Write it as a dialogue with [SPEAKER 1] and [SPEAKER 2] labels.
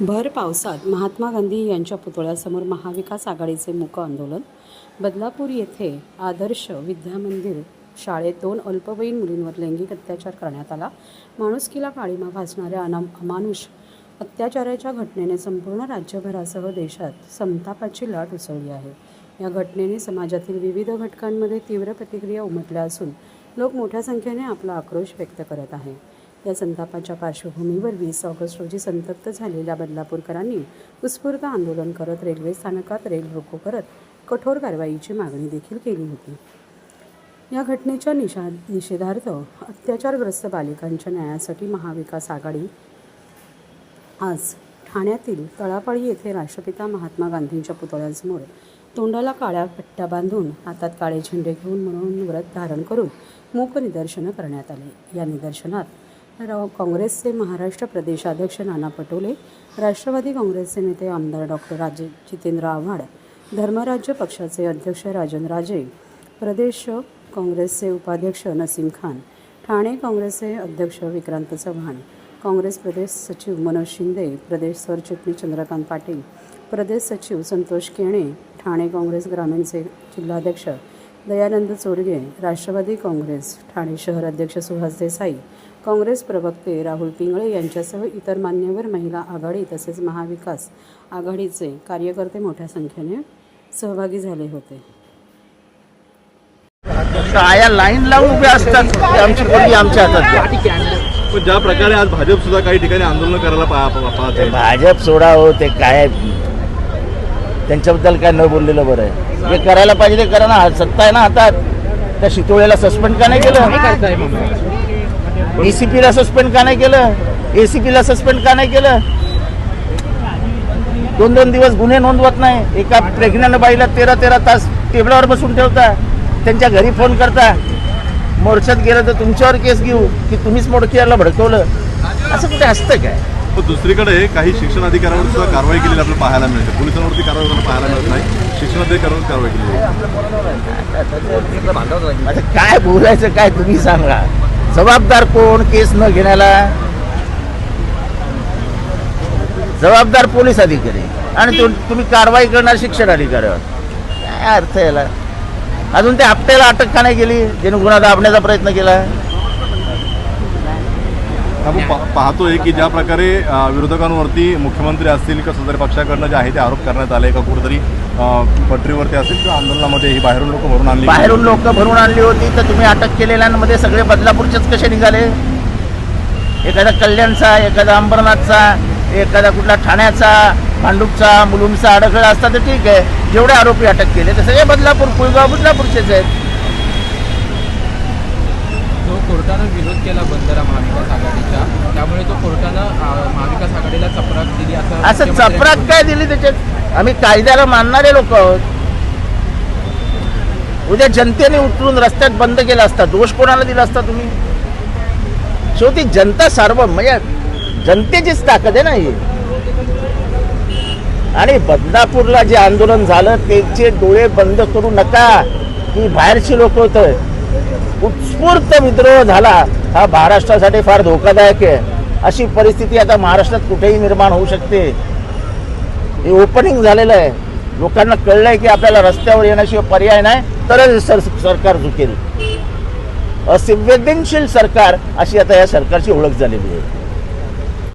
[SPEAKER 1] भर पावसात महात्मा गांधी यांच्या पुतळ्यासमोर महाविकास आघाडीचे मूक आंदोलन. बदलापूर येथे आदर्श विद्यामंदिर शाळेत दोन अल्पवयीन मुलींवर लैंगिक अत्याचार करण्यात आला. माणुसकीला काळीमा भासणाऱ्या अना अमानुष अत्याचाराच्या घटनेने संपूर्ण राज्यभरासह देशात संतापाची लाट उसळली आहे. या घटनेने समाजातील विविध घटकांमध्ये तीव्र प्रतिक्रिया उमटल्या असून लोक मोठ्या संख्येने आपला आक्रोश व्यक्त करत आहे या संतापाच्या पार्श्वभूमीवर वीस ऑगस्ट रोजी संतप्त झालेल्या बदलापूरकरांनी उत्स्फूर्त आंदोलन करत रेल्वे स्थानकात रेल रोको करत कठोर कारवाईची मागणी देखील केली होती. या घटनेच्या निषा निषेधार्थ अत्याचारग्रस्त बालिकांच्या न्यायासाठी महाविकास आघाडी आज ठाण्यातील तळापाळी येथे राष्ट्रपिता महात्मा गांधींच्या पुतळ्यासमोर तोंडाला काळ्या पट्ट्या बांधून हातात काळे झेंडे घेऊन म्हणून व्रत धारण करून मूक निदर्शनं करण्यात आले. या निदर्शनात राव काँग्रेसचे महाराष्ट्र प्रदेशाध्यक्ष नाना पटोले राष्ट्रवादी काँग्रेसचे नेते आमदार डॉक्टर राजे जितेंद्र आव्हाड धर्मराज्य पक्षाचे अध्यक्ष राजन राजे प्रदेश काँग्रेसचे उपाध्यक्ष नसीम खान ठाणे काँग्रेसचे अध्यक्ष विक्रांत चव्हाण काँग्रेस प्रदेश सचिव मनोज शिंदे प्रदेश सरचिटणीस चंद्रकांत पाटील प्रदेश सचिव संतोष केणे ठाणे काँग्रेस ग्रामीणचे जिल्हाध्यक्ष दयानंद चोरगे राष्ट्रवादी काँग्रेस ठाणे शहर अध्यक्ष सुहास देसाई काँग्रेस प्रवक्ते राहुल पिंगळे यांच्यासह इतर मान्यवर महिला आघाडी तसेच महाविकास आघाडीचे कार्यकर्ते मोठ्या संख्येने सहभागी झाले होते.
[SPEAKER 2] आया लाईन लावून उभे असतात. ते आमची पोरगी आमच्या हातात.
[SPEAKER 3] पण ज्या प्रकारे आज भाजप सुद्धा काही ठिकाणी आंदोलन करायला पाहत आहे.
[SPEAKER 2] भाजप सोडा हो ते काय त्यांच्याबद्दल काय न बोललेलं बरं आहे. जे करायला पाहिजे ते करा ना. सत्ता आहे ना हातात. त्या शितोळ्याला सस्पेंड का नाही केलं? एसीपीला सस्पेंड का नाही केलं? एसीपीला सस्पेंड का नाही केलं? दोन दोन दिवस गुन्हे नोंदवत नाही. एका प्रेग्नंट बाईला तेरा तेरा तास टेबलावर बसून ठेवता. त्यांच्या घरी फोन करता. मोर्चात गेलं तर तुमच्यावर केस घेऊ की तुम्हीच मोडकियाला भडकवलं? असं कुठे असतं काय?
[SPEAKER 3] दुसरीकडे काही शिक्षण अधिकाऱ्यांवर सुद्धा कारवाई केलेली आपल्याला पाहायला मिळते. पोलिसांवरती कारवाई पाहायला मिळत नाही. शिक्षण अधिकाऱ्यांवर कारवाई केली.
[SPEAKER 2] आता काय बोलायचं काय तुम्ही सांगा. जबाबदार कोण केस न घेण्याला? जबाबदार पोलीस अधिकारी. आणि तुम्ही कारवाई करणार शिक्षण अधिकाऱ्यावर काय अर्थ याला? अजून त्या हप्त्याला अटक का नाही केली? ज्याने गुन्हा दाबण्याचा प्रयत्न केला?
[SPEAKER 3] आपण पाहतोय की ज्या प्रकारे विरोधकांवरती मुख्यमंत्री असतील किंवा सदर पक्षाकडनं जे आहे ते आरोप करण्यात आले का कुठेतरी पटरीवरती असेल किंवा आंदोलनामध्ये ही बाहेरून लोक भरून आणली
[SPEAKER 2] बाहेरून लोक भरून आणली होती तर तुम्ही अटक केलेल्यांमध्ये सगळे बदलापूरचेच कसे निघाले? एखादा कल्याणचा एखादा अंबरनाथचा एखादा कुठला ठाण्याचा भांडूपचा मुलुंडचा अडखळा असता तर ठीक आहे. जेवढे आरोपी अटक केले ते सगळे बदलापूर पुलगाव बदलापूरचेच आहेत.
[SPEAKER 4] कोर्टानं विरोध केला बंदरा महाविकास आघाडीच्या त्यामुळे तो कोर्टानं महाविकास आघाडीला चपराक दिली असं
[SPEAKER 2] चपराक काय दिली त्याच्यात? आम्ही कायद्याला मानणारे लोक आहोत. उद्या जनतेने उतरून रस्त्यात बंद केला असता दोष कोणाला दिला असता तुम्ही? शेवटी जनता सार्व म्हणजे जनतेचीच ताकद आहे ना ही. आणि बदलापूरला जे आंदोलन झालं त्यांचे डोळे बंद करू नका. की बाहेरची लोक होत. उत्स्फूर्त विद्रोह झाला हा महाराष्ट्रासाठी फार धोकादायक आहे. अशी परिस्थिती आता महाराष्ट्रात कुठेही निर्माण होऊ शकते. हे ओपनिंग झालेलं आहे. लोकांना कळलंय की आपल्याला रस्त्यावर येण्याशिवाय पर्याय नाही तरच सर सरकार झुकेल. असंवेदनशील सरकार अशी आता या सरकारची ओळख झालेली आहे.